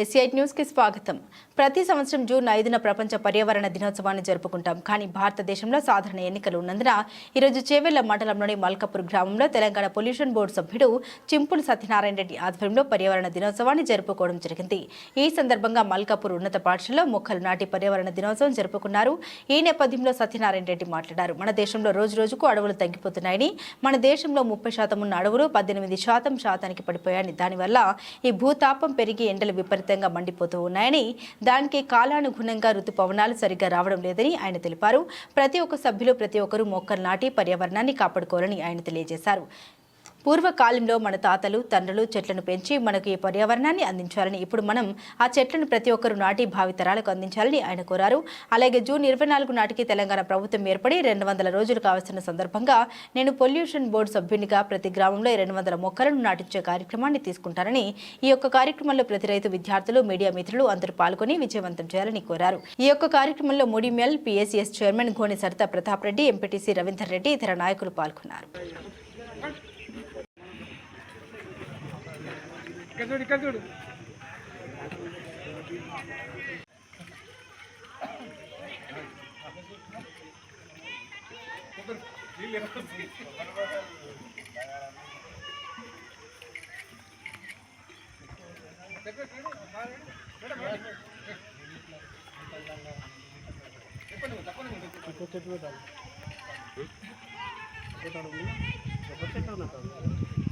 ఎస్ఐట్ న్యూస్కి స్వాగతం. ప్రతి సంవత్సరం జూన్ ఐదున ప్రపంచ పర్యావరణ దినోత్సవాన్ని జరుపుకుంటాం. కానీ భారతదేశంలో సాధారణ ఎన్నికలు ఉన్నందున ఈరోజు చేవెళ్ళ మండలంలోని మల్కపూర్ గ్రామంలో తెలంగాణ పొల్యూషన్ బోర్డు సభ్యుడు చింపులు సత్యనారాయణ రెడ్డి ఆధ్వర్యంలో పర్యావరణ దినోత్సవాన్ని జరుపుకోవడం జరిగింది. ఈ సందర్భంగా మల్కాపూర్ ఉన్నత పాఠశాలలో మొక్కలు నాటి పర్యావరణ దినోత్సవం జరుపుకున్నారు. ఈ నేపథ్యంలో సత్యనారాయణ రెడ్డి మాట్లాడారు. మన దేశంలో రోజు రోజుకు అడవులు తగ్గిపోతున్నాయని మన దేశంలో ముప్పై శాతం ఉన్న అడవులు పద్దెనిమిది శాతం శాతానికి పడిపోయాయని దానివల్ల ఈ భూతాపం పెరిగి ఎండలు విపరీతంగా మండిపోతూ ఉన్నాయని దానికి కాలానుగుణంగా ఋతుపవనాలు సరిగ్గా రావడం లేదని ఆయన తెలిపారు. ప్రతి ఒక్క సభ్యులు ప్రతి ఒక్కరూ మొక్కలు నాటి పర్యావరణాన్ని కాపాడుకోవాలని ఆయన తెలియజేశారు. పూర్వకాలంలో మన తాతలు తండ్రులు చెట్లను పెంచి మనకు ఈ పర్యావరణాన్ని అందించాలని ఇప్పుడు మనం ఆ చెట్లను ప్రతి ఒక్కరూ నాటి భావితరాలకు అందించాలని ఆయన కోరారు. అలాగే జూన్ ఇరవై నాలుగు నాటికి తెలంగాణ ప్రభుత్వం ఏర్పడి రెండు వందల రోజులు కావలసిన సందర్భంగా నేను పొల్యూషన్ బోర్డు సభ్యునిగా ప్రతి గ్రామంలో రెండు వందల మొక్కలను నాటించే కార్యక్రమాన్ని తీసుకుంటానని ఈ యొక్క కార్యక్రమంలో ప్రతి రైతు విద్యార్థులు మీడియా మిత్రులు అందరూ పాల్గొని విజయవంతం చేయాలని కోరారు. ఈ యొక్క కార్యక్రమంలో Mudimel PSCS chairman Goni Saritha Pratap Reddy MPTC Ravinder Reddy ఇతర నాయకులు పాల్గొన్నారు. ఇక్కడ చూడు ఇక్కడ చూడు ప్రపంచ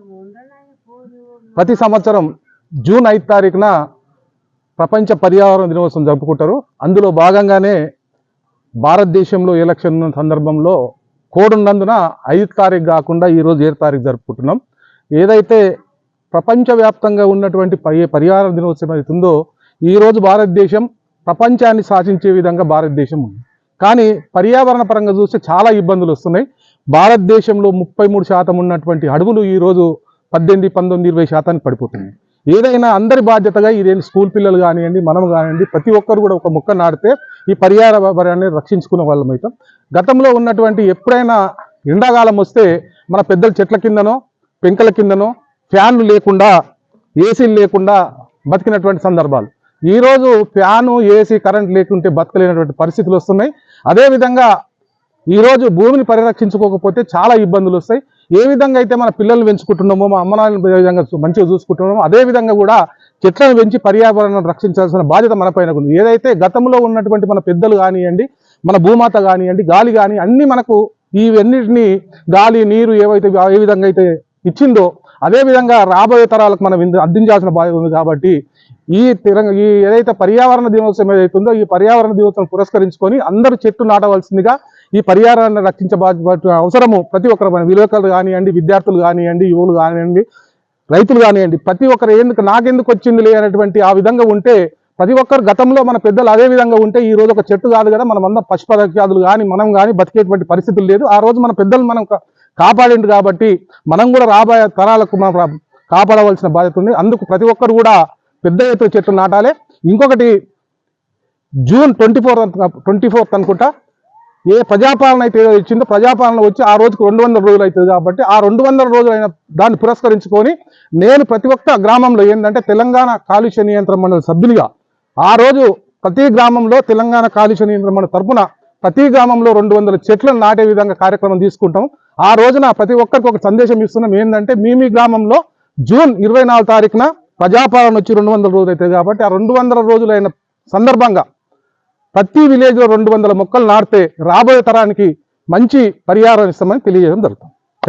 ప్రతి సంవత్సరం జూన్ ఐదు తారీఖున ప్రపంచ పర్యావరణ దినోత్సవం జరుపుకుంటారు. అందులో భాగంగానే భారతదేశంలో ఎలక్షన్ ఉన్న సందర్భంలో కోడ్ ఉన్నందున ఐదు తారీఖు కాకుండా ఈరోజు ఏడు తారీఖు జరుపుకుంటున్నాం. ఏదైతే ప్రపంచవ్యాప్తంగా ఉన్నటువంటి పర్యావరణ దినోత్సవం అవుతుందో ఈరోజు భారతదేశం ప్రపంచాన్ని శాసించే విధంగా భారతదేశం ఉంది. కానీ పర్యావరణ పరంగా చూస్తే చాలా ఇబ్బందులు వస్తున్నాయి. భారతదేశంలో ముప్పై మూడు శాతం ఉన్నటువంటి అడవులు ఈరోజు పద్దెనిమిది పంతొమ్మిది ఇరవై శాతానికి పడిపోతుంది. ఏదైనా అందరి బాధ్యతగా ఇదే స్కూల్ పిల్లలు కానివ్వండి మనం కానివ్వండి ప్రతి ఒక్కరు కూడా ఒక మొక్క నాటితే ఈ పర్యావరణాన్ని రక్షించుకునే వాళ్ళం అవుతాం. గతంలో ఉన్నటువంటి ఎప్పుడైనా ఎండాకాలం వస్తే మన పెద్దల చెట్ల కిందనో పెంకల కిందనో ఫ్యాన్లు లేకుండా ఏసీలు లేకుండా బతికినటువంటి సందర్భాలు. ఈరోజు ఫ్యాను ఏసీ కరెంట్ లేకుంటే బతకలేనటువంటి పరిస్థితులు వస్తున్నాయి. అదేవిధంగా ఈరోజు భూమిని పరిరక్షించుకోకపోతే చాలా ఇబ్బందులు వస్తాయి. ఏ విధంగా అయితే మన పిల్లల్ని పెంచుకుంటున్నామో మా అమ్మనాన్నని ఏ విధంగా మంచిగా చూసుకుంటున్నామో అదే విధంగా కూడా చెట్లను పెంచి పర్యావరణం రక్షించాల్సిన బాధ్యత మనపైన ఉంది. ఏదైతే గతంలో ఉన్నటువంటి మన పెద్దలు కానివ్వండి మన భూమాత కానివ్వండి గాలి కానీ అన్నీ మనకు ఇవన్నిటిని గాలి నీరు ఏవైతే ఏ విధంగా అయితే ఇచ్చిందో అదే విధంగా రాబోయే తరాలకు మనం అందించాల్సిన బాధ్యత ఉంది కాబట్టి ఈ తిరంగ ఈ ఏదైతే పర్యావరణ దినోత్సవం ఏదైతుందో ఈ పర్యావరణ దినోత్సవం పురస్కరించుకొని అందరూ చెట్టు నాటవలసిందిగా ఈ పర్యావరణాన్ని రక్షించే బాధ్యత అవసరము ప్రతి ఒక్కరు మన విలేకరులు కానివ్వండి విద్యార్థులు కానివ్వండి యువకులు కానివ్వండి రైతులు కానివ్వండి ప్రతి ఒక్కరు ఎందుకు నాకెందుకు వచ్చింది లేనటువంటి ఆ విధంగా ఉంటే ప్రతి ఒక్కరు గతంలో మన పెద్దలు అదే విధంగా ఉంటే ఈ రోజు ఒక చెట్టు కాదు కదా మనం అందరం పశుపదార్థాదులు కానీ మనం కానీ బతికేటువంటి పరిస్థితులు లేదు. ఆ రోజు మన పెద్దలు మనం కా- కాపాడిండు కాబట్టి మనం కూడా రాబోయే తరాలకు మనం కాపాడవలసిన బాధ్యత ఉంది. అందుకు ప్రతి ఒక్కరు కూడా పెద్ద ఎత్తున చెట్లు నాటాలి. ఇంకొకటి June twenty four twenty fourth అనుకుంటా ఏ ప్రజాపాలన అయితే ఇచ్చిందో ప్రజాపాలన వచ్చి ఆ రోజుకు రెండు వందల రోజులు అవుతుంది కాబట్టి ఆ రెండు వందల రోజులైన దాన్ని పురస్కరించుకొని నేను ప్రతి ఒక్క గ్రామంలో ఏంటంటే తెలంగాణ కాలుష్య నియంత్రణ మండలి సభ్యునిగా ఆ రోజు ప్రతి గ్రామంలో తెలంగాణ కాలుష్య నియంత్రణ మండలి తరఫున ప్రతి గ్రామంలో రెండు వందల చెట్లను నాటే విధంగా కార్యక్రమం తీసుకుంటాం. ఆ రోజున ప్రతి ఒక్కరికి ఒక సందేశం ఇస్తున్నాం. ఏంటంటే మీ మీ గ్రామంలో జూన్ ఇరవై నాలుగు తారీఖున ప్రజాపాలన వచ్చి రెండు వందల రోజులు అవుతుంది కాబట్టి ఆ రెండు వందల రోజులైన సందర్భంగా ప్రతి విలేజ్లో రెండు వందల మొక్కలు నాటితే రాబోయే తరానికి మంచి పరిహారం ఇస్తామని తెలియజేయడం జరుగుతుంది.